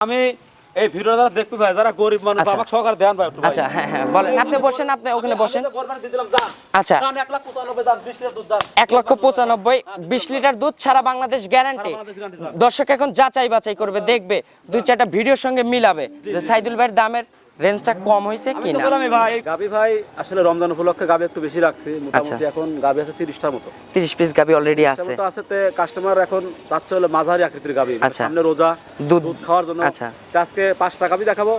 আমি এই ভিডিও যারা দেখবি ভাই যারা গরিব মানুষ আচ্ছা। আমাকে সহকারে দেন ভাই একটু আচ্ছা হ্যাঁ হ্যাঁ বলেন আপনি বসেন আপনি ওখানে বসেন। আচ্ছা। দুধ, যান। এক লক্ষ পঁচানব্বই বিশ লিটার দুধ ছাড়া বাংলাদেশ গ্যারান্টি বাংলাদেশ স্যার। দর্শক এখন যাচাই বাছাই করবে দেখবে দুই চারটা ভিডিওর সঙ্গে মিলাবে যে সাইদুল ভাইয়ের দামের রেঞ্জটা কম হয়েছে কি না বললামই ভাই গাবি ভাই আসলে রমজান উপলক্ষে গাবি একটু বেশি রাখছি। মোটামুটি আচ্ছা। এখন গাবি আছে তিরিশটার মতো। তিরিশ পিস গাবি অলরেডি আছে। তো আছে তে কাস্টমার এখন চাচ্ছে হলো মাঝারি আকৃতির গাবি। আচ্ছা। সামনে রোজা দুধ। দুধ খাওয়ার জন্য। আচ্ছা। আজকে পাঁচটা গাবি দেখাবো।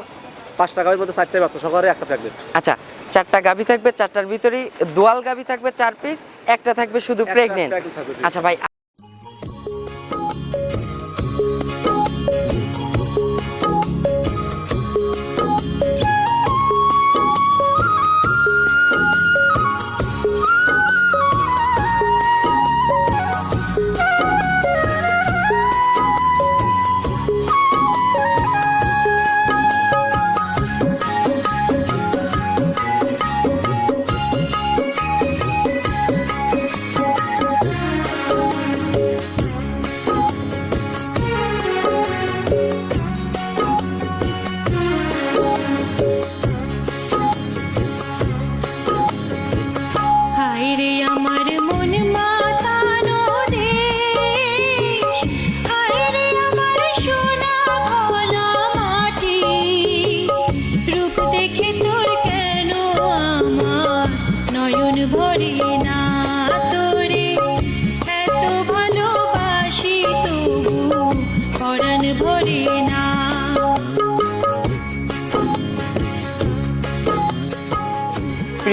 পাঁচটা গাবির মধ্যে চারটে বাচ্চা সকালে একটা প্যাকেট। আচ্ছা চারটা গাবি থাকবে চারটার ভিতরেই দোয়াল গাবি থাকবে চার পিস একটা থাকবে শুধু প্রেগনেন্ট থাকবে, আচ্ছা ভাই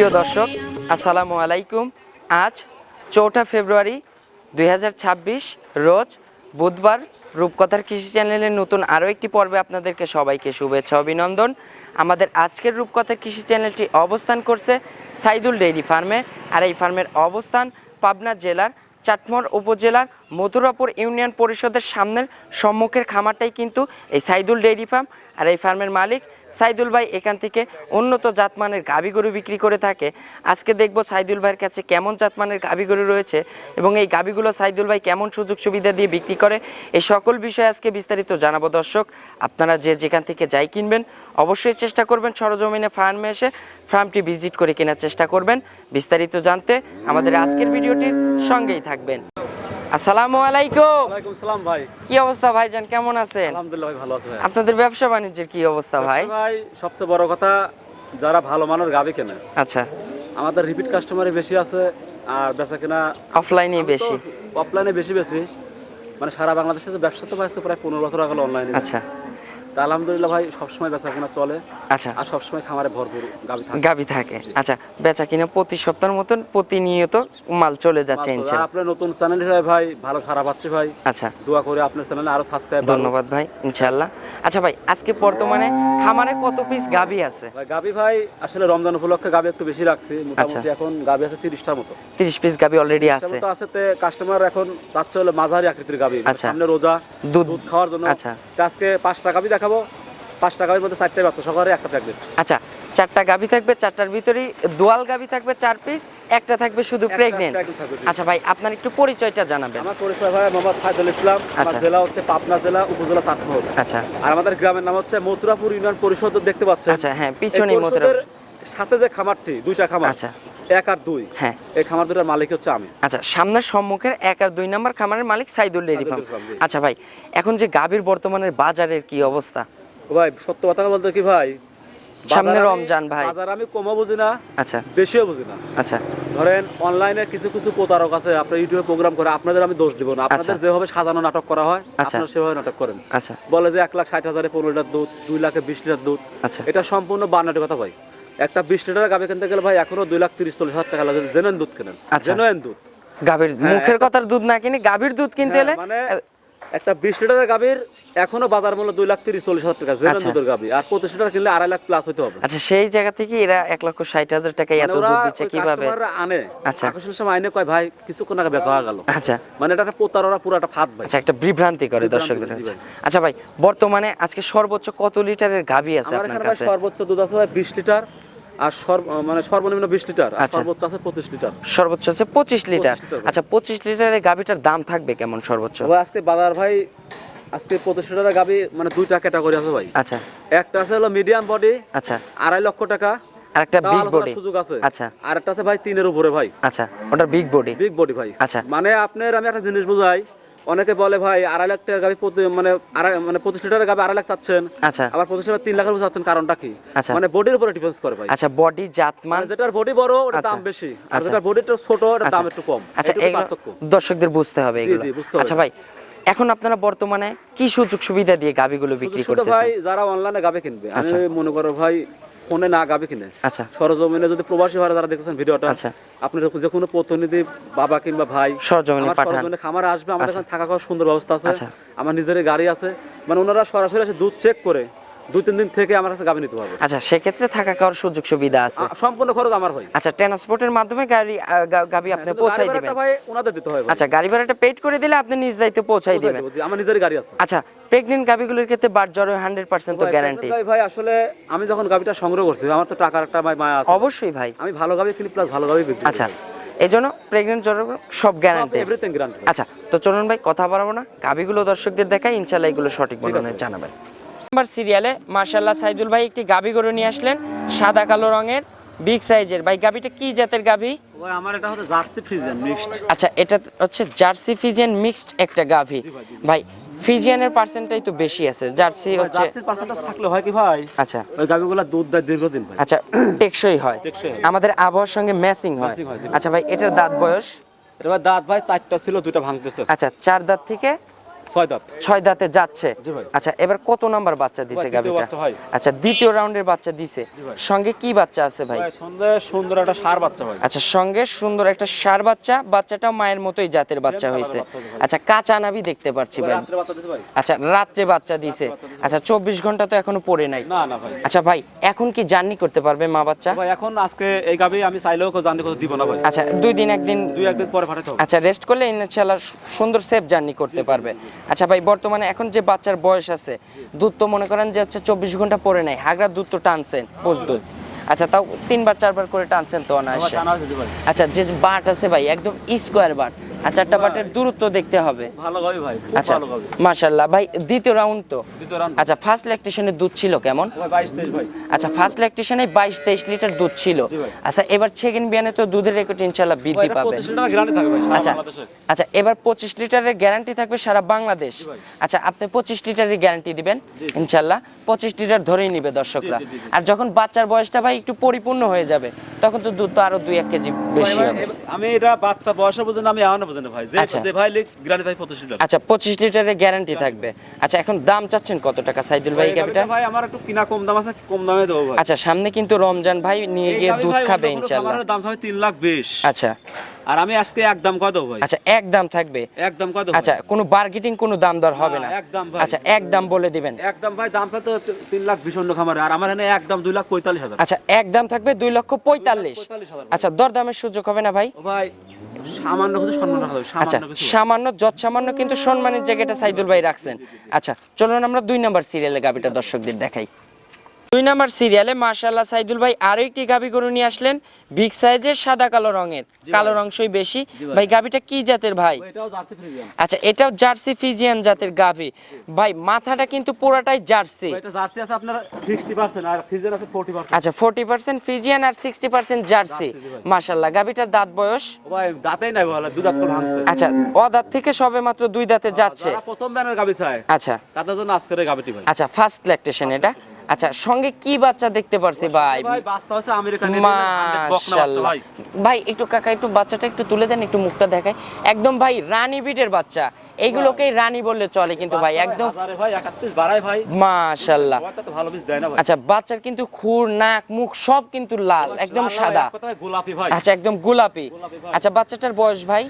প্রিয় দর্শক, আসসালামু আলাইকুম। আজ চৌঠা ফেব্রুয়ারি দুই হাজার ছাব্বিশ, রোজ বুধবার রূপকথার কৃষি চ্যানেলের নতুন আরও একটি পর্বে আপনাদেরকে সবাইকে শুভেচ্ছা, অভিনন্দন। আমাদের আজকের রূপকথার কৃষি চ্যানেলটি অবস্থান করছে সাইদুল ডেইরি ফার্মে। আর এই ফার্মের অবস্থান পাবনা জেলার চাটমোর উপজেলার মথুরাপুর ইউনিয়ন পরিষদের সামনের সম্মুখের খামারটাই কিন্তু এই সাইদুল ডেইরি ফার্ম। আর এই ফার্মের মালিক সাইদুল ভাই এখান থেকে উন্নত জাতমানের গাভী গরু বিক্রি করে থাকে। আজকে দেখব সাইদুল ভাইয়ের কাছে কেমন জাতমানের গাভী গরু রয়েছে এবং এই গাভীগুলো সাইদুল ভাই কেমন সুযোগ সুবিধা দিয়ে বিক্রি করে, এই সকল বিষয়ে আজকে বিস্তারিত জানাব দর্শক। আপনারা যে যেখান থেকে যাই কিনবেন, অবশ্যই চেষ্টা করবেন সরজমিনে ফার্মে এসে ফার্মটি ভিজিট করে কেনার চেষ্টা করবেন। বিস্তারিত জানতে আমাদের আজকের ভিডিওটির সঙ্গেই থাকবেন। আসসালামু আলাইকুম। ওয়ালাইকুম সালাম ভাই। কি অবস্থা ভাইজান কেমন আছেন? আলহামদুলিল্লাহ ভাই ভালো আছে ভাই। আপনাদের ব্যবসা বাণিজ্যের কি অবস্থা ভাই? ভাই সবচেয়ে বড় কথা যারা ভালো মানের গাবি কেনে। আচ্ছা। আমাদের রিপিট কাস্টমারই বেশি আছে আর বেচা কেনা অফলাইনেই বেশি। অফলাইনে বেশি বেশি মানে সারা বাংলাদেশে ব্যবসা তো ভাই প্রায় পনেরো বছর আগে অনলাইনে আচ্ছা। তা আলহামদুলিল্লাহ ভাই সবসময় বেচা কেনা চলে। আচ্ছা। আর সবসময় খামারে ভরপুর গাবি থাকে। গাবি থাকে। আচ্ছা বেচা কিনা প্রতি সপ্তাহের মতন প্রতিনিয়ত মাল চলে যাচ্ছে আপনার নতুন চ্যানেল হিসেবে ভাই ভালো সারা পাচ্ছি ভাই। আচ্ছা। দোয়া করে আপনার চ্যানেলে আরও সাবস্ক্রাইব ধন্যবাদ ভাই আচ্ছা ভাই আজকে বর্তমানে খামারে কত পিস গাবি আছে? গাবি ভাই আসলে রমজান উপলক্ষে গাবি একটু বেশি রাখছি। মোটামুটি এখন গাবি আছে তিরিশটার মতো। তিরিশ পিস গাবি অলরেডি আছে। তো আছে তে কাস্টমার এখন চাচ্ছে হলো মাঝারি আকৃতির গাবি আচ্ছা। সামনে রোজা দুধ। খাওয়ার জন্য। আচ্ছা। আজকে পাঁচটা গাবি দেখাবো পাঁচটা গাবির মধ্যে চারটে বাচ্চা সকালে একটা প্যাকেট আচ্ছা চারটা গাবি থাকবে চারটার ভিতরেই দোয়াল গাবি থাকবে চার পিস একটা থাকবে শুধু প্রেগনেন্ট। আচ্ছা ভাই আপনার একটু পরিচয়টা জানাবেন আমার পরিচয় ভাই মোহাম্মদ সাইদুল ইসলাম আমার আচ্ছা। জেলা হচ্ছে পাবনা জেলা উপজেলা চাটমোহর আচ্ছা আর আমাদের গ্রামের নাম হচ্ছে মথুরাপুর ইউনিয়ন পরিষদ দেখতে পাচ্ছেন আচ্ছা, হ্যাঁ, পিছনে মথুরাপুর। সাথে যে খামারটি দুইটা খামার আচ্ছা। এক আর দুই। হ্যাঁ। এই খামার দুটার মালিক হচ্ছে আমি। আচ্ছা সামনের সম্মুখের এক আর দুই নম্বর খামারের মালিক সাইদুল সাইদুল ফার্ম। আচ্ছা ভাই এখন যে গাভীর বর্তমানের বাজারের কি অবস্থা? ভাই সত্য কথা বলতে কি ভাই? সামনে রমজান ভাই। বাজার আমি কমও বুঝি না আচ্ছা। বেশিও বুঝি না। আচ্ছা। ধরেন অনলাইনে কিছু কিছু প্রতারক আছে আপনার ইউটিউবে প্রোগ্রাম করে আপনাদের আমি দোষ দিব না। আপনাদের আচ্ছা। যেভাবে সাজানো নাটক করা হয় আচ্ছা। আপনারা সেভাবে নাটক করেন। আচ্ছা। বলে যে এক লাখ ষাট হাজারে পনেরো লিটার দুধ দুই লাখে বিশ লিটার দুধ। আচ্ছা। এটা সম্পূর্ণ বান্নাটি কথা ভাই। একটা বিশ লিটার গাভি কিনতে গেলে ভাই এখনও দুই লাখ তিরিশ চল্লিশ হাজার টাকা লাগে জেনুইন দুধ কেনেন। আচ্ছা। জেনুইন দুধ। গাভীর হ্যাঁ, মুখের কথার দুধ না কিনে গাভীর দুধ কিনতে হ্যাঁ, হলে মানে একটা বিশ লিটারের গাভীর এখনও বাজার মূল্য দুই লাখ তিরিশ চল্লিশ হাজার টাকা জেনুইন আচ্ছা। দুধের গাভি। আর পঁচিশ লিটার কিনলে আড়াই লাখ প্লাস হতে হবে। আচ্ছা সেই জায়গা থেকে এরা এক লক্ষ ষাট হাজার এত মানে দুধ দিচ্ছে কীভাবে? আনে। আচ্ছা। আকর্ষণের সময় আইনে কয় ভাই কিছুক্ষণ আগে বেচা হয়ে গেল। আচ্ছা। মানে এটা প্রতারণা পুরো একটা ফাঁদ ভাই। আচ্ছা একটা বিভ্রান্তি করে দর্শকদের কাছে। আচ্ছা ভাই বর্তমানে আজকে সর্বোচ্চ কত লিটারের গাভী আছে আপনার কাছে? সর্বোচ্চ দুধ আছে ভাই বিশ লিটার। আর সর্ব মানে সর্বনিম্ন বিশ লিটার আর আচ্ছা। সর্বোচ্চ আছে পঁচিশ লিটার। সর্বোচ্চ আছে পঁচিশ লিটার। 25 লিটার। আচ্ছা পঁচিশ লিটারের গাভীটার দাম থাকবে কেমন সর্বোচ্চ? আজকে বাজার ভাই আজকে পঁচিশ লিটারের গাবি মানে দুইটা ক্যাটাগরি আছে ভাই। আচ্ছা। একটা আছে হলো মিডিয়াম বডি আচ্ছা। আড়াই লক্ষ টাকা। আর একটা বিগ বডি সুযোগ আছে। আচ্ছা। আর একটা আছে ভাই তিনের উপরে ভাই। আচ্ছা ওটা বিগ বডি বিগ বডি ভাই। আচ্ছা। মানে আপনার আমি একটা জিনিস বুঝাই অনেকে বলে ভাই আড়াই লাখ টাকা প্রতি মানে আড়াই মানে পঁচিশ লিটারের গাবি আড়াই লাখ চাচ্ছেন আচ্ছা আবার পঁচিশ লিটার তিন লাখের উপর চাচ্ছেন কারণটা কি আচ্ছা। মানে বডির উপরে ডিফেন্স করে ভাই আচ্ছা বডি জাতমান মানে যেটার বডি বড় ওটার আচ্ছা। দাম বেশি আর আচ্ছা। যেটার বডি একটু ছোট ওটার দাম আচ্ছা। একটু কম আচ্ছা পার্থক্য দর্শকদের বুঝতে হবে এগুলো জি, বুঝতে হবে। আচ্ছা ভাই এখন আপনারা বর্তমানে কি সুযোগ সুবিধা দিয়ে গাবিগুলো বিক্রি শুধু ভাই যারা অনলাইনে গাবে কিনবে আমি। মনে করো ভাই ফোনে না গাবে কিনে আচ্ছা সরজমিনে যদি প্রবাসী ভাড়া যারা দেখেছেন ভিডিওটা আচ্ছা। আপনি যে কোনো প্রতিনিধি বাবা কিংবা ভাই সরজমিনে পাঠান। খামার খামারে আসবে আমাদের আচ্ছা। এখানে থাকা খাওয়ার সুন্দর ব্যবস্থা আছে আচ্ছা। আমার নিজের গাড়ি আছে মানে ওনারা সরাসরি এসে দুধ চেক করে দুই তিন দিন থেকে আমার কাছে গাবি নিতে পারবে আচ্ছা সেক্ষেত্রে থাকা খাওয়ার সুযোগ সুবিধা আছে? সম্পূর্ণ খরচ আমার ভাই আচ্ছা ট্রান্সপোর্টের মাধ্যমে গাড়ি গাবি আপনি পৌঁছাই দিবেন। ভাই ওনাদের দিতে হয় আচ্ছা গাড়ি ভাড়াটা পেড করে দিলে আপনি নিজ দায়িত্বে পৌঁছাই দিবেন। দেবো আমার নিজেরই গাড়ি আছে। আচ্ছা প্রেগনেন্ট গাবিগুলোর ক্ষেত্রে বাট জ্বর হান্ড্রেড পার্সেন্ট তো গ্যারান্টি ভাই আসলে আমি যখন গাবিটা সংগ্রহ করছি আমার তো টাকার একটা মায়া আছে। অবশ্যই ভাই। আমি ভালো গাবি কিনি প্লাস ভালো গাবি বিক্রি আচ্ছা এই জন্য প্রেগনেন্ট জ্বর সব গ্যারান্টি আচ্ছা তো চলুন ভাই কথা বাড়াবো না। গাবিগুলো দর্শকদের দেখাই ইনশাল্লাহ এগুলো সঠিক বর্ণনা জানাবেন। নাম্বার সিরিয়ালে মার্শাল্লাহ সাইদুল ভাই একটি গাবি গরু নিয়ে আসলেন সাদা কালো রঙের বিগ সাইজের ভাই গাবিটা কি জাতের গাবি ভাই আমার এটা হচ্ছে জার্সি ফ্রিজেন মিক্সড আচ্ছা এটা হচ্ছে জার্সি ফিজিয়ান মিক্সড একটা গাভি। ভাই ফিজিয়ানের পার্সেন্টটাই তো বেশি আছে। জার্সি হচ্ছে জার্সির পার্সেন্টেজ থাকলে হয় কি ভাই? আচ্ছা। ওই গাবিগুলো দুধ দেয় দীর্ঘদিন ভাই। আচ্ছা টেকসই হয়। টেকসই আমাদের আবহাওয়ার সঙ্গে ম্যাচিং হয়। আচ্ছা ভাই এটার দাঁত বয়স? এটা ভাই দাঁত ভাই চারটা ছিল দুইটা ভাঙতেছে। আচ্ছা চার দাঁত থেকে ছয় দাঁত। ছয় দাঁতে যাচ্ছে। আচ্ছা এবার কত নাম্বার বাচ্চা দিছে গাভিটা? আচ্ছা দ্বিতীয় রাউন্ডের বাচ্চা দিছে। সঙ্গে কি বাচ্চা আছে ভাই? ভাই সুন্দর একটা সার বাচ্চা ভাই। আচ্ছা সঙ্গে সুন্দর একটা সার বাচ্চা। বাচ্চাটাও মায়ের মতোই জাতের বাচ্চা হয়েছে। আচ্ছা কাঁচা নাভি দেখতে পাচ্ছি ভাই। আচ্ছা রাত্রে বাচ্চা দিছে। আচ্ছা চব্বিশ ঘণ্টা তো এখনও পড়ে নাই। আচ্ছা ভাই এখন কি জার্নি করতে পারবে মা বাচ্চা? ভাই এখন আজকে এই গাবি আমি চাইলেও জানি কথা দিব না ভাই। আচ্ছা দুই দিন একদিন দুই একদিন পরে পাঠাতে আচ্ছা রেস্ট করলে ইনশাল্লাহ সুন্দর সেফ জার্নি করতে পারবে। আচ্ছা ভাই বর্তমানে এখন যে বাচ্চার বয়স আছে দুধ তো মনে করেন যে হচ্ছে চব্বিশ ঘণ্টা পরে নেয় হাগড়া দুধ তো টানছেন পোষ দুধ। আচ্ছা তাও তিনবার চারবার করে টানছেন তো অনায়াসে। আচ্ছা যে বাট আছে ভাই একদম স্কোয়ার বাট। আর চারটা বাটের দূরত্ব দেখতে হবে। ভালো গাবি ভাই আচ্ছা ভাই দ্বিতীয় রাউন্ড তো। দ্বিতীয় রাউন্ড আচ্ছা ফার্স্ট ল্যাকটেশনের দুধ ছিল কেমন? ভাই। আচ্ছা ফার্স্ট ল্যাকটেশনে লিটার দুধ ছিল। আচ্ছা এবার সেকেন্ড বিয়ানে তো দুধের রেকর্ড বৃদ্ধি পাবে। লিটার গ্যারান্টি থাকবে আচ্ছা আচ্ছা এবার পঁচিশ লিটারের গ্যারান্টি থাকবে সারা বাংলাদেশ। আচ্ছা আপনি পঁচিশ লিটারের গ্যারান্টি দিবেন ইনশাল্লাহ পঁচিশ লিটার ধরেই নিবে দর্শকরা। আর যখন বাচ্চার বয়সটা ভাই একটু পরিপূর্ণ হয়ে যাবে তখন তো দুধ তো আরও দুই এক কেজি বেশি হবে। আমি এটা বাচ্চা বয়সে বুঝেন আমি ভাই। যে আচ্ছা। যে ভাই গ্যারান্টি থাকে পঁচিশ লিটার। আচ্ছা পঁচিশ লিটারের গ্যারান্টি থাকবে। আচ্ছা এখন দাম চাচ্ছেন কত টাকা সাইদুল ভাই ভাই, গাবিটা? গাবিটা ভাই আমার একটু কিনা কম দাম আছে কম দামে দেবো ভাই। আচ্ছা সামনে কিন্তু রমজান ভাই নিয়ে গিয়ে দুধ খাবে দাম হবে লাখ আচ্ছা। আর আমি আজকে একদম কত ভাই? আচ্ছা এক দাম থাকবে। একদম কত আচ্ছা কোনো বার্গেটিং কোনো দাম দর হবে না। একদম ভাই। আচ্ছা এক দাম বলে দিবেন। একদম ভাই তো তিন লাখ বিশ অন্য খামারে। আর আমার এখানে একদম দুই লাখ পঁয়তাল্লিশ হাজার। আচ্ছা এক দাম থাকবে দুই লক্ষ পঁয়তাল্লিশ। পঁয়তাল্লিশ হাজার। আচ্ছা দর দামের সুযোগ হবে না ভাই? ও ভাই সামান্য কিছু সম্মান রাখা যাবে আচ্ছা সামান্য যত সামান্য কিন্তু সম্মানের জায়গাটা সাইদুল ভাই রাখছেন। আচ্ছা চলুন আমরা দুই নাম্বার সিরিয়ালে গাবিটা দর্শকদের দেখাই। দুই নাম্বার সিরিয়ালে মার্শাল্লাহ সাইদুল ভাই আরও একটি গাবি গরু নিয়ে আসলেন। বিগ সাইজের সাদা কালো রঙের। কালো অংশই বেশি। ভাই। গাবিটা কি জাতের ভাই? এটাও জার্সি আচ্ছা এটাও জার্সি ফিজিয়ান জাতের গাভি। ভাই মাথাটা কিন্তু পুরাটাই জার্সি। আচ্ছা ফোর্টি পার্সেন্ট ফিজিয়ান আর সিক্সটি পার্সেন্ট জার্সি। মার্শাল্লাহ গাভিটার দাঁত বয়স? দাঁতেই নাই আচ্ছা ও দাঁত থেকে সবে মাত্র দুই দাঁতে যাচ্ছে। প্রথম ব্যানের আচ্ছা। তাদের জন্য আজকের এই ভাই। আচ্ছা ফার্স্ট ল্যাকটেশন এটা। আচ্ছা সঙ্গে কি বাচ্চা দেখতে পারছি ভাই? ভাই মাশাআল্লাহ একটু কাকা একটু বাচ্চাটা একটু তুলে দেন একটু মুখটা দেখায় একদম ভাই রানী বিটের বাচ্চা। এইগুলোকেই রানী বললে চলে কিন্তু ভাই একদম মাশাআল্লাহ ভাই আচ্ছা বাচ্চার কিন্তু খুর নাক মুখ সব কিন্তু লাল একদম সাদা। আচ্ছা একদম গোলাপি। গোলাপি আচ্ছা বাচ্চাটার বয়স ভাই?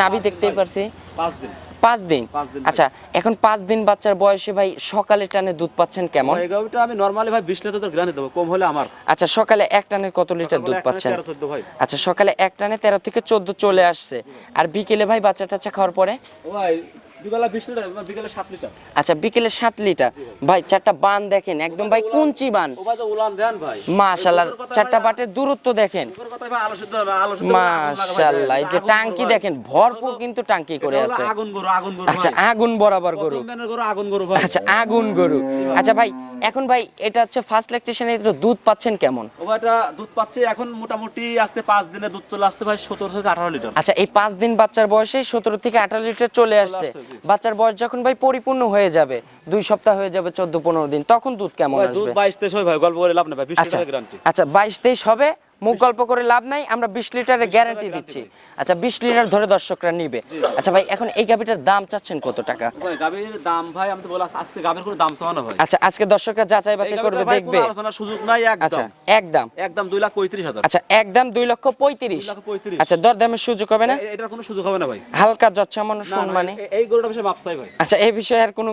নাভি দেখতেই পারছি। পাঁচ দিন। পাঁচ দিন? আচ্ছা এখন পাঁচ দিন বাচ্চার বয়সে ভাই সকালে টানে দুধ পাচ্ছেন কেমন? আমি নরমালি ভাই বিশ লিটার গ্রানে দেবো কম হলে আমার। আচ্ছা সকালে এক টানে কত লিটার দুধ পাচ্ছেন? আচ্ছা সকালে এক টানে তেরো থেকে চোদ্দ চলে আসছে। আর বিকেলে ভাই বাচ্চা টাচ্চা খাওয়ার পরে? ভাই আচ্ছা বিকেলে সাত লিটার। ভাই চারটা বান দেখেন একদম ভাই কুঞ্চি বান। মাশাল্লাহ চারটা বাটের দূরত্ব দেখেন। মাশাল্লাহ এই যে টাঙ্কি দেখেন ভরপুর কিন্তু টাঙ্কি করে আছে। আচ্ছা। আগুন বরাবর গরু। আচ্ছা আগুন গরু। আচ্ছা ভাই এখন ভাই এটা হচ্ছে ফার্স্ট ল্যাকটেশনে দুধ পাচ্ছেন কেমন? ও এটা দুধ পাচ্ছে এখন মোটামুটি আজকে পাঁচ দিনে দুধ চলে আসছে ভাই সতেরো থেকে আঠারো লিটার। আচ্ছা এই পাঁচ দিন বাচ্চার বয়সে সতেরো থেকে আঠারো লিটার চলে আসছে। বাচ্চার বয়স যখন ভাই পরিপূর্ণ হয়ে যাবে দুই সপ্তাহ হয়ে যাবে চোদ্দ পনেরো দিন তখন দুধ কেমন ভাই দুধ আসবে? বাইশ তেইশ হয় ভাই গল্প করে লাভ নেই ভাই বিশ আচ্ছা আচ্ছা বাইশ তেইশ হবে মুখ গল্প করে লাভ নাই আমরা বিশ লিটারের গ্যারান্টি দিচ্ছি। আচ্ছা বিশ লিটার ধরে দর্শকরা নিবে। আচ্ছা ভাই এখন এই গাভিটার দাম চাচ্ছেন কত টাকা? গাভীর দাম ভাই আমি তো বলা আজকে গাভীর কোনো দাম চাওয়া না ভাই আচ্ছা আজকে দর্শকরা যাচাই বাছাই করবে দেখবে। আলোচনার সুযোগ নাই আচ্ছা একদম। একদম একদম দুই লাখ পঁয়ত্রিশ হাজার। আচ্ছা একদম দুই লক্ষ পঁয়ত্রিশ। দুই লক্ষ পঁয়ত্রিশ। আচ্ছা দরদামের সুযোগ হবে না? এটার কোনো সুযোগ হবে না ভাই। হালকা যচ্ছামান্য না, না, সম্মানে। এই গরুটা বিষয়ে মাপসাই ভাই। আচ্ছা এই বিষয়ে আর কোনো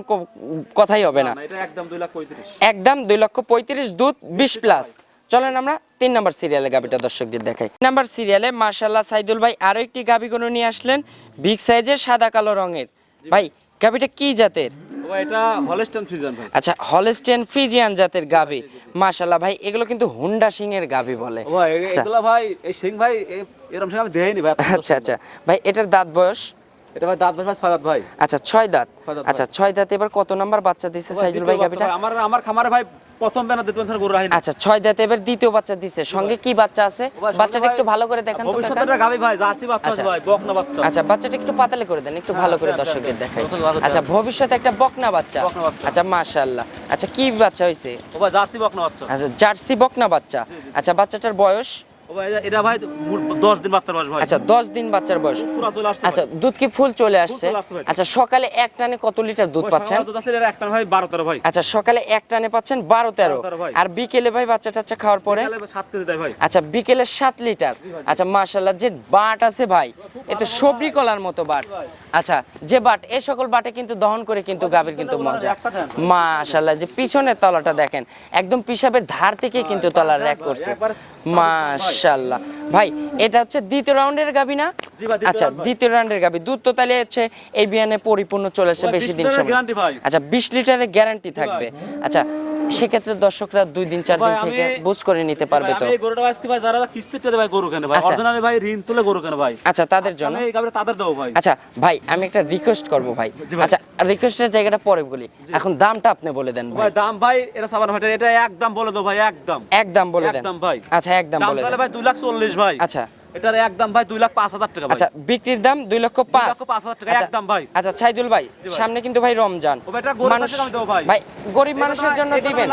কথাই হবে না এটা একদম দুই লাখ পঁয়ত্রিশ। একদম দুই লক্ষ পঁয়ত্রিশ দুধ বিশ প্লাস। চলেন আমরা তিন নম্বর সিরিয়ালে গাবিটা দর্শকদের দেখাই। নম্বর সিরিয়ালে মার্শাল্লাহ সাইদুল ভাই আরও একটি গাবি গরু নিয়ে আসলেন বিগ সাইজের সাদা কালো রঙের। ভাই গাবিটা কি জাতের? আচ্ছা হলস্টেন ফ্রিজিয়ান জাতের গাবি। মার্শাল্লাহ ভাই এগুলো কিন্তু হুন্ডা সিং এর গাবি বলে। ভাই এ- আচ্ছা। এগুলা ভাই এই সিং ভাই এ- সিং আমি দেখিনি ভাই আচ্ছা আচ্ছা। ভাই। এটার দাঁত বয়স? এটা ভাই দাঁত ছয় দাঁত ভাই। আচ্ছা ছয় দাঁত। আচ্ছা ছয় দাঁত এবার কত নাম্বার বাচ্চা দিচ্ছে সাইদুল দ্বিতীয় ভাই গাবিটা? আমার আমার খামারে ভাই প্রথম বেনা গরু আচ্ছা ছয় দাঁতে এবার দ্বিতীয় বাচ্চা দিছে। সঙ্গে কি বাচ্চা আছে? বাচ্চাটা একটু ভালো করে দেখেন তো কাকা। গাবি ভাই জার্সি বাচ্চা আছে আচ্ছা। ভাই বকনা বাচ্চা। আচ্ছা বাচ্চাটা একটু পাতালে করে দেন একটু ভালো করে আচ্ছা, দর্শকদের আচ্ছা, দেখাই। আচ্ছা, ভবিষ্যতে একটা বকনা বাচ্চা। আচ্ছা মাশাআল্লাহ। আচ্ছা কি বাচ্চা হয়েছে ও ভাই জার্সি বকনা বাচ্চা। আচ্ছা জার্সি বকনা বাচ্চা। আচ্ছা বাচ্চাটার বয়স? এটা- ভাই দিন বাচ্চার বয়স ভাই। আচ্ছা দিন বাচ্চার বয়স। আচ্ছা দুধ কি ফুল চলে আসছে। আচ্ছা সকালে এক টানে কত লিটার দুধ পাচ্ছেন? ভাই আচ্ছা সকালে এক টানে পাচ্ছেন বারো তেরো। 12 ভাই। আর বিকেলে ভাই বাচ্চা টাচ্চা খাওয়ার পরে? বিকালে কেজি দেয় ভাই। আচ্ছা বিকেলে লিটার। আচ্ছা যে বাট আছে ভাই এ তো সবরি কলার মতো বাট। আচ্ছা যে বাট এই সকল বাটে কিন্তু দহন করে কিন্তু গাভীর কিন্তু মজা। একটা মাশাল্লাহ যে পিছনের তলাটা দেখেন একদম পিসাবের ধার থেকে কিন্তু তলা র্যাক করছে। মাশাল্লাহ ভাই এটা হচ্ছে দ্বিতীয় রাউন্ডের গাবি না? আচ্ছা দ্বিতীয় রাউন্ডের গাবি দুধ তো তাহলে হচ্ছে এই বিয়ানে পরিপূর্ণ চলে আসে বেশি দিন সময়। আচ্ছা বিশ লিটারের গ্যারান্টি থাকবে। আচ্ছা সেক্ষেত্রে দর্শকরা দুই দিন চার দিন থেকে বুঝ করে নিতে পারবে তো। আমি গরুটা আজকে ভাই যারা কিস্তিতে ভাই গরু কেনে ভাই। আচ্ছা। অর্ডিনারি ভাই ঋণ তুলে গরু কেনে ভাই। আচ্ছা তাদের জন্য? এই তাদের ভাই। আচ্ছা ভাই আমি একটা রিকোয়েস্ট করব ভাই। আচ্ছা রিকোয়েস্টের জায়গাটা পরে বলি। এখন দামটা আপনি বলে দেন ভাই দাম ভাই এটা সাবান ভাই এটা একদম বলে দাও ভাই একদম। একদম বলে দেন। একদম ভাই। আচ্ছা একদম বলে দেন। ভাই দুই লাখ চল্লিশ ভাই। আচ্ছা। এটার একদম ভাই দুই লাখ পাঁচ হাজার টাকা আচ্ছা বিক্রির দাম দুই লক্ষ পাঁচ। লক্ষ পাঁচ হাজার টাকা, আচ্ছা, একদম ভাই। আচ্ছা ছাইদুল ভাই সামনে কিন্তু ভাই রমজান। ভাই, গরিব মানুষ মানুষের ভাই। ভাই গরিব মানুষের জন্য দিবেন।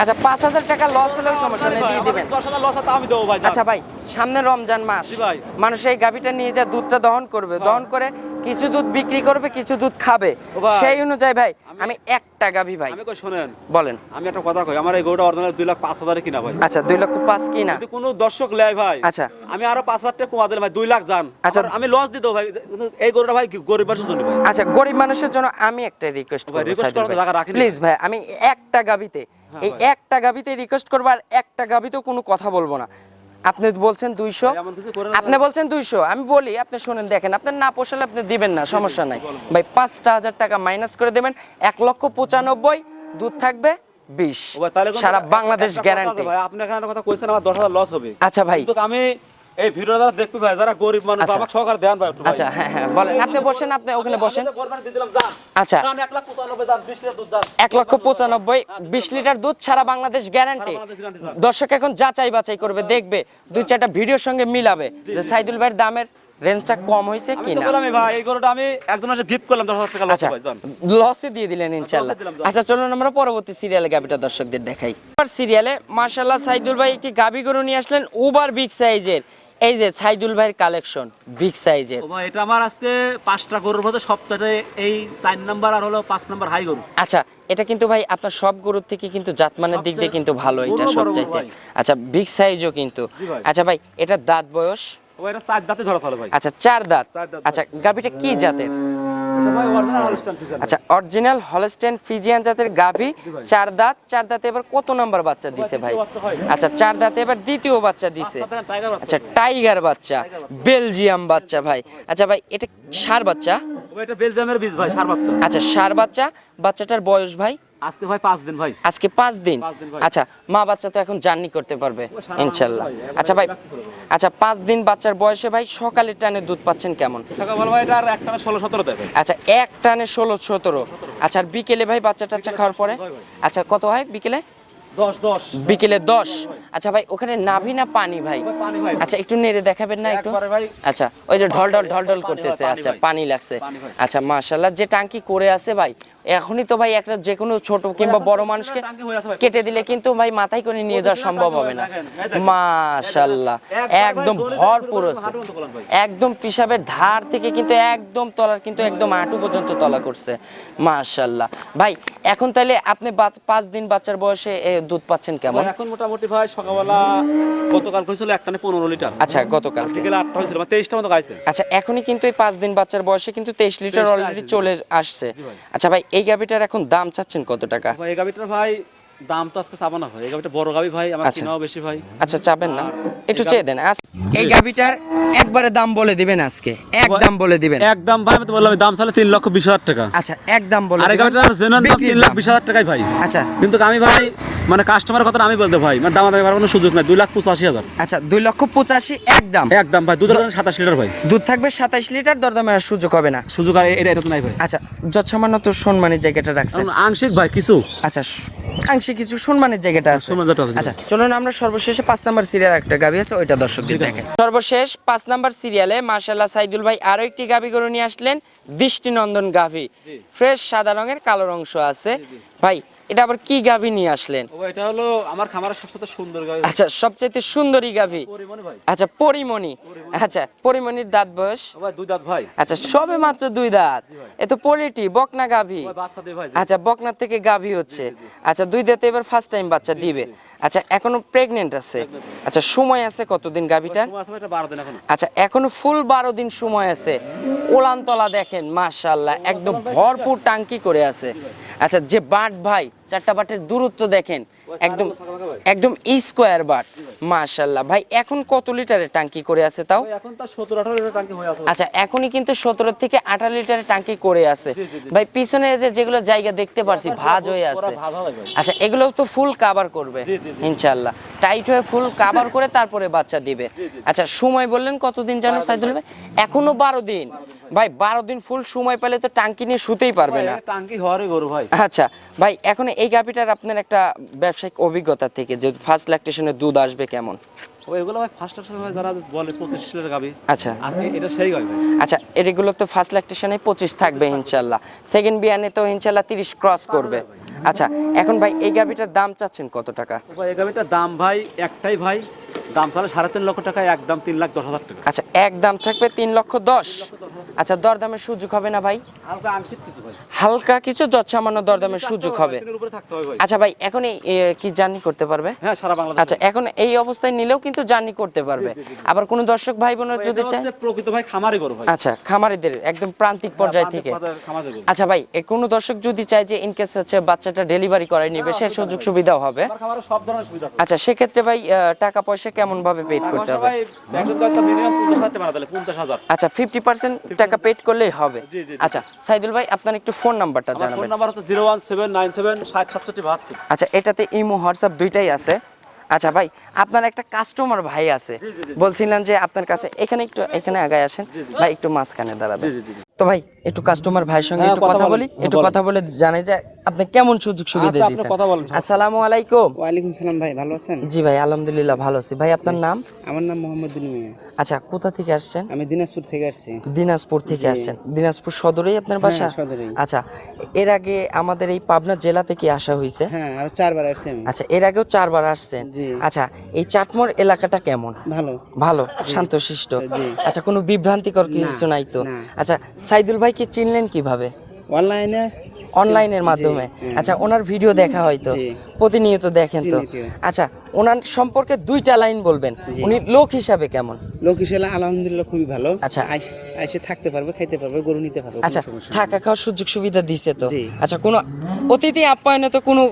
আচ্ছা পাঁচ হাজার টাকা লস হলেও সমস্যা নেই দিয়ে দিবেন। দশ হাজার লস আছে আমি দেবো ভাই আচ্ছা ভাই সামনে রমজান মাস। ভাই। মানুষ এই গাভিটা নিয়ে যা দুধটা দহন করবে। দহন করে কিছু দুধ বিক্রি করবে কিছু দুধ খাবে। সেই অনুযায়ী ভাই আমি একটা গাভি ভাই। আমি কই শোনেন। বলেন। আমি একটা কথা কই আমার এই গরুটা অরিজিনাল দুই লাখ পাঁচ হাজারে কিনা ভাই। আচ্ছা দুই লক্ষ পাঁচ কিনা? যদি কোনো দর্শক লেয় ভাই আচ্ছা। আমি আরও পাঁচ হাজার টাকা কমা দিলে ভাই দুই লাখ যান। আচ্ছা। আমি লস দেবো ভাই এই গরুটা ভাই গরিব মানুষের জন্য ভাই। আচ্ছা গরিব মানুষের জন্য আমি একটা রিকোয়েস্ট করব request করার তো জায়গা রাখিনি। প্লিজ ভাই আমি একটা গাবিতে এই একটা গাবিতে রিকোয়েস্ট করব আর একটা গাবিতেও কোনো কথা বলব না। আপনি বলছেন দুইশো? আপনি বলছেন দুইশো। আমি বলি আপনি শুনেন দেখেন আপনার না পোষালে আপনি দিবেন না সমস্যা নাই। ভাই পাঁচটা হাজার টাকা মাইনাস করে দেবেন এক লক্ষ পঁচানব্বই দুধ থাকবে বিশ। সারা বাংলাদেশ গ্যারান্টি আপনি এখানে কথা কইছেন আমার দশ হাজার লস হবে। আচ্ছা ভাই। আমি এই ভিডিও যারা দেখবি ভাই যারা গরিব মানুষ আচ্ছা। আমাকে সহকারে দেন ভাই একটু আচ্ছা হ্যাঁ হ্যাঁ বলেন। আপনি বসেন আপনি ওখানে বসেন। আমি। আচ্ছা। লক্ষ পঁচানব্বই বিশ লিটার দুধ ছাড়া বাংলাদেশ গ্যারান্টি। দর্শক এখন যাচাই বাছাই করবে দেখবে। দুই চারটা ভিডিওর সঙ্গে মিলাবে যে সাইদুল ভাইয়ের দামের রেঞ্জটা কম হয়েছে আমি কি না বললামই ভাই এই গরুটা আমি একজন এসে গিফট করলাম টাকা লস আচ্ছা ভাই যান। লসে দিয়ে দিলেন ইনশাল্লাহ আচ্ছা চলুন আমরা পরবর্তী সিরিয়ালে গাবিটা দর্শকদের দেখাই। এবার সিরিয়ালে মার্শাল্লাহ সাইদুল ভাই একটি গাবি গরু নিয়ে আসলেন ওভার বিগ সাইজের এই যে সাইদুল ভাইয়ের কালেকশন বিগ সাইজের এটা আমার আজকে পাঁচটা গরুর মধ্যে সবচেয়ে এই চার নাম্বার আর হলো পাঁচ নাম্বার হাই গরু। আচ্ছা এটা কিন্তু ভাই আপনার সব গরুর থেকে কিন্তু জাতমানের দিক দিয়ে কিন্তু ভালো এটা সব চাইতে সবচাইতে। আচ্ছা বিগ সাইজও কিন্তু। আচ্ছা ভাই এটা দাঁত বয়স? ও এটা চার দাঁতে ধরা ফেলে ভাই। আচ্ছা চার দাঁত। আচ্ছা গাবিটা কি জাতের? আচ্ছা অরিজিনাল হলস্টেন ফিজিয়ান জাতের গাভী চার দাঁত চার দাঁতে এবার কত নাম্বার বাচ্চা দিছে ভাই? আচ্ছা চার দাঁতে এবার দ্বিতীয় বাচ্চা দিছে। আচ্ছা টাইগার বাচ্চা বেলজিয়াম বাচ্চা। ভাই। আচ্ছা ভাই এটা সার বাচ্চা? ভাই এটা বেলজিয়ামের বীজ ভাই সার বাচ্চা। আচ্ছা সার বাচ্চা বাচ্চাটার বয়স ভাই? আজকে ভাই পাঁচ দিন ভাই। আজকে পাঁচ দিন। আচ্ছা মা বাচ্চা তো এখন জার্নি করতে পারবে সারা ইনশাল্লাহ। আচ্ছা ভাই। আচ্ছা পাঁচ দিন বাচ্চার বয়সে ভাই সকালের টানে দুধ পাচ্ছেন কেমন? সকাল ভাই এটা আর একটা ষোলো সতেরো দেবে। আচ্ছা এক টানে ষোলো সতেরো। আচ্ছা আর বিকেলে ভাই বাচ্চা টাচ্চা খাওয়ার পরে? আচ্ছা কত হয় বিকেলে? বিকেলে দশ। আচ্ছা ভাই ওখানে নাভি না পানি ভাই? আচ্ছা একটু নেড়ে দেখাবেন না একটু? আচ্ছা ওই যে ঢল ঢল ঢল ঢল করতেছে আচ্ছা পানি লাগছে। আচ্ছা মাশাল্লাহ যে টাঙ্কি করে আছে ভাই এখনই তো ভাই একটা যে কোনো ছোট কিংবা বড় মানুষকে। কেটে দিলে কিন্তু ভাই মাথায় করে নিয়ে যাওয়া সম্ভব হবে না। মাশাল্লাহ একদম ভরপুর। একদম পিসাবের ধার থেকে কিন্তু একদম তলার কিন্তু একদম হাঁটু পর্যন্ত তলা করছে। মাশাল্লাহ ভাই এখন তাহলে আপনি পাঁচ দিন বাচ্চার বয়সে দুধ পাচ্ছেন কেমন? এখন মোটামুটি ভাই সকালবেলা গতকাল হয়েছিল একটা পনেরো লিটার। আচ্ছা গতকালকে। বিকেলে আটটা হয়েছিল মানে তেইশটা মতো গাইছে আচ্ছা এখনই কিন্তু এই পাঁচ দিন বাচ্চার বয়সে কিন্তু তেইশ লিটার 23 অলরেডি চলে আসছে। আচ্ছা ভাই এই গাভিটার এখন দাম চাচ্ছেন কত টাকা? এই গাভিটার ভাই দাম তো আজকে এই গাভিটা বড় গাভি ভাই আমার আচ্ছা। বেশি ভাই। আচ্ছা না। একটু চেয়ে দেন। আজ- এই গাভিটার একবারে দাম বলে দিবেন আজকে। এক দাম বলে দিবেন। একদম ভাই আমি তো বললাম দাম চালে তিন লক্ষ বিশ হাজার টাকা। আচ্ছা এক দাম বলে আর এই দিবেন। গাভিটার জেনুইন দাম বিক্রির তিন লাখ দাম। বিশ হাজার টাকাই ভাই। আচ্ছা। কিন্তু আমি ভাই মানে কথা আমি বলতে ভাই মানে দামা দামি করার কোনো সুযোগ নাই। দুই লাখ পঁচাশি হাজার। আচ্ছা দুই লক্ষ পঁচাশি একদম একদম ভাই দুধের সাতাশ লিটার ভাই। দুধ থাকবে সাতাইশ লিটার দরদামে আর সুযোগ হবে না। সুযোগ আর এটা এটা তো নাই ভাই। আচ্ছা যৎসামান্য তো সম্মানের জায়গাটা রাখছেন। এখন আংশিক ভাই কিছু। আচ্ছা স- আংশিক কিছু সম্মানের জায়গাটা আছে। আচ্ছা চলুন আমরা সর্বশেষে পাঁচ নাম্বার সিরিয়াল একটা গাবি আছে ওইটা দর্শকদের দেখে সর্বশেষ পাঁচ নাম্বার সিরিয়ালে মাশাল্লাহ সাইদুল ভাই আরও একটি গাবি গরু নিয়ে আসলেন দৃষ্টিনন্দন গাভি। ফ্রেশ সাদা রঙের কালো অংশ আছে। ভাই এটা আবার কি গাভি নিয়ে আসলেন? ও এটা হলো আমার খামারের সবচেয়ে সুন্দর গাভি। আচ্ছা সবচাইতে সুন্দরী গাভি। আচ্ছা পরিমণি। আচ্ছা পরিমণির দাঁত বয়স? ভাই দুই দাঁত ভাই। আচ্ছা সবে মাত্র দুই দাঁত। এ তো পোলিটি বকনা গাভি। আচ্ছা বকনার থেকে গাভী হচ্ছে। আচ্ছা দুই দাঁতে এবার ফার্স্ট টাইম বাচ্চা দিবে। আচ্ছা এখনও প্রেগনেন্ট আছে। আচ্ছা সময় আছে কতদিন গাভীটার? এখন। আচ্ছা এখনও ফুল বারো দিন সময় আছে। ওলানতলা দেখেন মাশাল্লাহ একদম ভরপুর টাঙ্কি করে আছে। আচ্ছা যে বাট ভাই চারটা বাটের দূরত্ব দেখেন। একদম একদম স্কোয়ার বাট। মাশাল্লাহ। ভাই এখন কত লিটারের টাঙ্কি করে আছে তাও? এখন তো সতেরো আঠারো লিটার টাঙ্কি হয়ে আছে। আচ্ছা এখনই কিন্তু সতেরো থেকে আঠারো লিটারের টাঙ্কি করে আছে। ভাই পিছনে যে যেগুলো জায়গা দেখতে পারছি ভাজ হয়ে আছে। আচ্ছা এগুলো তো ফুল কাভার করবে। ইনশাল্লাহ টাইট হয়ে ফুল কাভার করে তারপরে বাচ্চা দিবে। আচ্ছা সময় বললেন কতদিন জানো সাইদুল ভাই? এখনও বারো দিন। ভাই বারো দিন ফুল সময় পেলে তো টাঙ্কি নিয়ে শুতেই পারবে না। টাঙ্কি হওয়ারই গরু ভাই। আচ্ছা ভাই এখন এই গাভিটার আপনার একটা ব্যবসায়িক অভিজ্ঞতা থেকে যে ফার্স্ট ল্যাকটেশনে দুধ আসবে কেমন? ও এগুলো ভাই ফার্স্ট অপশন যারা বলে পঁচিশ লিটার গাবি আচ্ছা। আর এটা সেই গাবি আচ্ছা এগুলো তো ফার্স্ট ল্যাকটেশনে থাকবে ইনশাল্লাহ। সেকেন্ড বিয়ানে তো ক্রস করবে। আচ্ছা এখন ভাই এই গাভিটার দাম চাচ্ছেন কত টাকা? ভাই এই গাবিটার দাম ভাই একটাই ভাই দাম চালে সাড়ে তিন লক্ষ টাকা একদম তিন লাখ দশ হাজার টাকা। আচ্ছা এক দাম থাকবে তিন লক্ষ দশ? আচ্ছা দরদামের সুযোগ হবে না ভাই? হালকা কিছু যৎসামান্য দরদামের সুযোগ হবে। আচ্ছা ভাই এখন কি জার্নি করতে পারবে? হ্যাঁ সারা বাংলাদেশ। আচ্ছা এখন এই অবস্থায় নিলেও কিন্তু জার্নি করতে পারবে। আবার কোনো দর্শক ভাই বোনের যদি চায় প্রকৃত ভাই খামারি গরু ভাই। আচ্ছা খামারিদের একদম প্রান্তিক পর্যায় হ্যাঁ, থেকে। খামারি গরু। আচ্ছা ভাই কোনো দর্শক যদি চায় যে ইনকেস হচ্ছে বাচ্চাটা ডেলিভারি করাই নিবে সে সুযোগ সুবিধাও হবে। সব ধরনের সুবিধা আচ্ছা সেক্ষেত্রে ভাই টাকা পয়সা কেমন ভাবে পেড করতে হবে? আচ্ছা ফিফটি পার্সেন্ট টাকা পেড করলেই হবে। আচ্ছা সাইদুল ভাই আপনার একটু ফোন নাম্বারটা ফোন জানাবেন। নাম্বার হচ্ছে আচ্ছা এটাতে ইমো হোয়াটসঅ্যাপ দুইটাই আছে। আচ্ছা ভাই আপনার একটা কাস্টমার ভাই আছে। বলছিলাম যে আপনার কাছে এখানে একটু এখানে আগায় আসেন। ভাই একটু মাঝখানে দাঁড়াবেন। তো ভাই একটু কাস্টমার ভাইয়ের সঙ্গে হ্যাঁ, একটু কথা বলি হ্যাঁ, একটু কথা বলে জানাই যে আপনি কেমন সুযোগ সুবিধা আচ্ছা, দিয়েছেন। আসসালামু আলাইকুম। ওয়ালাইকুম সালাম ভাই ভালো আছেন? জি ভাই আলহামদুলিল্লাহ ভালো আছি। ভাই আপনার নাম? আমার নাম মোহাম্মদ বিন মিয়া আচ্ছা কোথা থেকে আসছেন? আমি দিনাজপুর থেকে আসছি। দিনাজপুর থেকে আসছেন। দিনাজপুর সদরেই আপনার বাসা? হ্যাঁ, আচ্ছা এর আগে আমাদের এই পাবনা জেলা থেকে আসা হয়েছে? হ্যাঁ আর চারবার আসছি আমি। আচ্ছা এর আগেও চারবার আসছেন। জি। আচ্ছা এই চাটমোর এলাকাটা কেমন? ভালো। ভালো শান্তশিষ্ট। আচ্ছা কোনো বিভ্রান্তিকর কিছু নাই তো? আচ্ছা সাইদুল ভাইকে চিনলেন কীভাবে? অনলাইনে অনলাইনের মাধ্যমে। হ্যাঁ। আচ্ছা ওনার ভিডিও দেখা হয়তো জি। প্রতিনিয়ত দেখেন তো? আচ্ছা ওনার সম্পর্কে দুইটা লাইন বলবেন। উনি লোক হিসাবে কেমন? লোক হিসেবে আলহামদুলিল্লাহ খুবই ভালো। আচ্ছা। আইসে থাকতে পারবে খাইতে পারবে গরু নিতে পারবে আচ্ছা থাকা খাওয়ার সুযোগ সুবিধা দিছে তো? আচ্ছা কোনো অতিথি আপ্যায়নে তো কোনো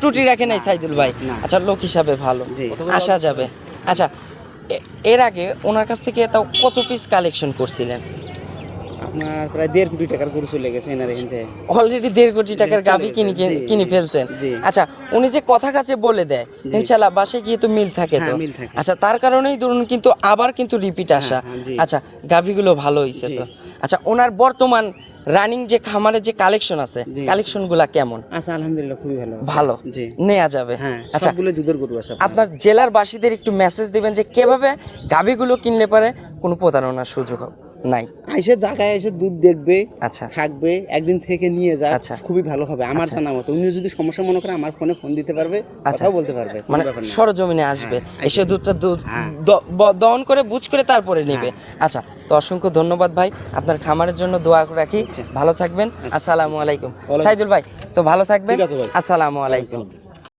ত্রুটি রাখে নাই সাইদুল ভাই? আচ্ছা লোক হিসাবে ভালো। আসা যাবে। আচ্ছা এর আগে ওনার কাছ থেকে তাও কত পিস কালেকশন করছিলেন? আপনার প্রায় দেড় কোটি টাকার গরু চলে গেছে এনার এখান থেকে। অলরেডি দেড় কোটি টাকার গাভি কিনে কিনে ফেলছেন। আচ্ছা উনি যে কথা কাছে বলে দেয় ইনশাল্লাহ বাসায় গিয়ে তো মিল থাকে তো। হ্যাঁ, থাকে। আচ্ছা তার কারণেই ধরুন কিন্তু আবার কিন্তু রিপিট আসা। হ্যাঁ, আচ্ছা গাভিগুলো ভালো হয়েছে তো। আচ্ছা ওনার বর্তমান রানিং যে খামারের যে কালেকশন আছে কালেকশনগুলা কেমন? আচ্ছা আলহামদুলিল্লাহ খুবই ভালো। ভালো? নেওয়া যাবে। হ্যাঁ আচ্ছা দুধের গরু আছে আপনার। আপনার জেলার বাসীদের একটু মেসেজ দিবেন যে কীভাবে গাভিগুলো কিনলে পারে কোনো প্রতারণার সুযোগ হবে- নাই। আইসে জায়গায় এসে দুধ দেখবে আচ্ছা। থাকবে একদিন থেকে নিয়ে আচ্ছা। খুবই ভালো হবে। আমার জানা মতো। উনি যদি সমস্যা মনে করে আমার ফোনে ফোন দিতে পারবে আচ্ছা। বলতে পারবে মানে সরজমিনে আসবে হ্যাঁ, এসে দুধটা দুধ হ্যাঁ। দহন করে বুঝ করে তারপরে নেবে। আচ্ছা তো অসংখ্য ধন্যবাদ ভাই। আপনার খামারের জন্য দোয়া রাখি। ভালো থাকবেন। আসসালামু আলাইকুম। সাইদুল ভাই তো ভালো থাকবেন। আসসালামু আলাইকুম।